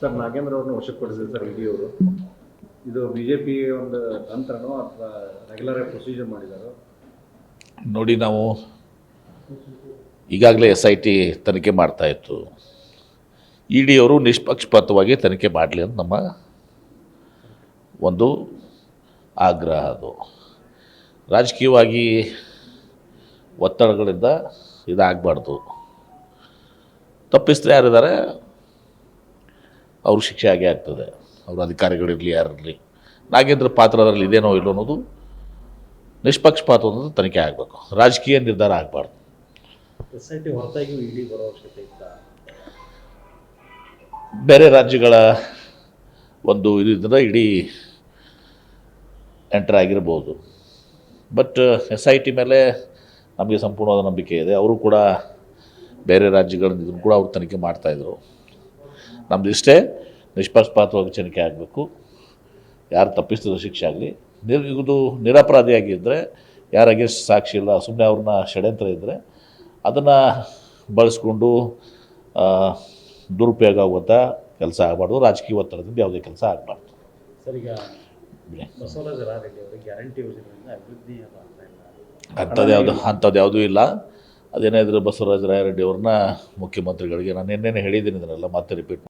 Sir, Nagendra ಅವ್ರನ್ನ ವಶಪಡಿಸಿದ್ರು sir ಇಡಿ ಅವರು. ಇದು ಬಿಜೆಪಿ ಒಂದು ತಂತ್ರನೋ ಅಥವಾ ರೆಗ್ಯುಲರ್ ಪ್ರೊಸೀಜರ್ ಮಾಡಿದಾರೋ? ನೋಡಿ ನಾವು ಈಗಾಗಲೇ ಎಸ್ ಐ ಟಿ ತನಿಖೆ ಮಾಡ್ತಾ ಇತ್ತು. ಇ ಡಿ ಅವರು ನಿಷ್ಪಕ್ಷಪಾತವಾಗಿ ತನಿಖೆ ಮಾಡಲಿ ಅಂತ ನಮ್ಮ ಒಂದು ಆಗ್ರಹ ಅದು. ರಾಜಕೀಯವಾಗಿ ಒತ್ತಡಗಳಿಂದ ಇದಾಗಬಾರ್ದು. ತಪ್ಪಿಸಿದ್ರೆ ಯಾರಿದ್ದಾರೆ? ಅವ್ರ ಶಿಕ್ಷೆ ಆಗೇ ಆಗ್ತದೆ. ಅವ್ರ ಅಧಿಕಾರಿಗಳಿರಲಿ ಯಾರಿರಲಿ ನಾಗೇಂದ್ರ ಪಾತ್ರ ಅದರಲ್ಲಿ ಇದೇನೋ ಇಲ್ಲೋ ಅನ್ನೋದು ನಿಷ್ಪಕ್ಷಪಾತ ಅನ್ನೋದು ತನಿಖೆ ಆಗಬೇಕು. ರಾಜಕೀಯ ನಿರ್ಧಾರ ಆಗಬಾರ್ದು. ಎಸ್ ಐ ಟಿ ಬರೋ ರಾಜ್ಯಗಳ ಒಂದು ಇದರಿಂದ ಇಡೀ ಎಂಟರ್ ಆಗಿರ್ಬೋದು. ಬಟ್ ಎಸ್ ಐ ಟಿ ಮೇಲೆ ನಮಗೆ ಸಂಪೂರ್ಣವಾದ ನಂಬಿಕೆ ಇದೆ. ಅವರು ಕೂಡ ಬೇರೆ ರಾಜ್ಯಗಳಿಂದ ಇದನ್ನು ಕೂಡ ಅವ್ರು ತನಿಖೆ ಮಾಡ್ತಾಯಿದ್ರು ನಮ್ದು ಇಷ್ಟೇ. ನಿಷ್ಪಕ್ಷಪಾತವಾಗಿ ತನಿಖೆ ಆಗಬೇಕು. ಯಾರು ತಪ್ಪಿಸಿದ ಶಿಕ್ಷೆ ಆಗಲಿ. ನಿರ್ ಇದು ನಿರಪರಾಧಿಯಾಗಿದ್ದರೆ ಯಾರ ಅಗೇನ್ಸ್ಟ್ ಸಾಕ್ಷಿ ಇಲ್ಲ ಸುಮ್ಮನೆ ಅವ್ರನ್ನ ಷಡ್ಯಂತ್ರ ಇದ್ದರೆ ಅದನ್ನು ಬಳಸ್ಕೊಂಡು ದುರುಪಯೋಗ ಆಗುವಂಥ ಕೆಲಸ ಆಗಬಾರ್ದು. ರಾಜಕೀಯ ಒತ್ತಡದಿಂದ ಯಾವುದೇ ಕೆಲಸ ಆಗಬಾರ್ದು. ಅಂಥದ್ದು ಯಾವುದು ಅಂಥದ್ದು ಯಾವುದೂ ಇಲ್ಲ. ಅದೇನೇ ಇದ್ರೆ ಬಸವರಾಜ ರಾಯರೆಡ್ಡಿ ಅವ್ರನ್ನ ಮುಖ್ಯಮಂತ್ರಿಗಳಿಗೆ ನಾನು ನಿನ್ನೆನೇ ಹೇಳಿದ್ದೀನಿ ಇದನ್ನೆಲ್ಲ ಮತ್ತೆ ರಿಪೀಟ್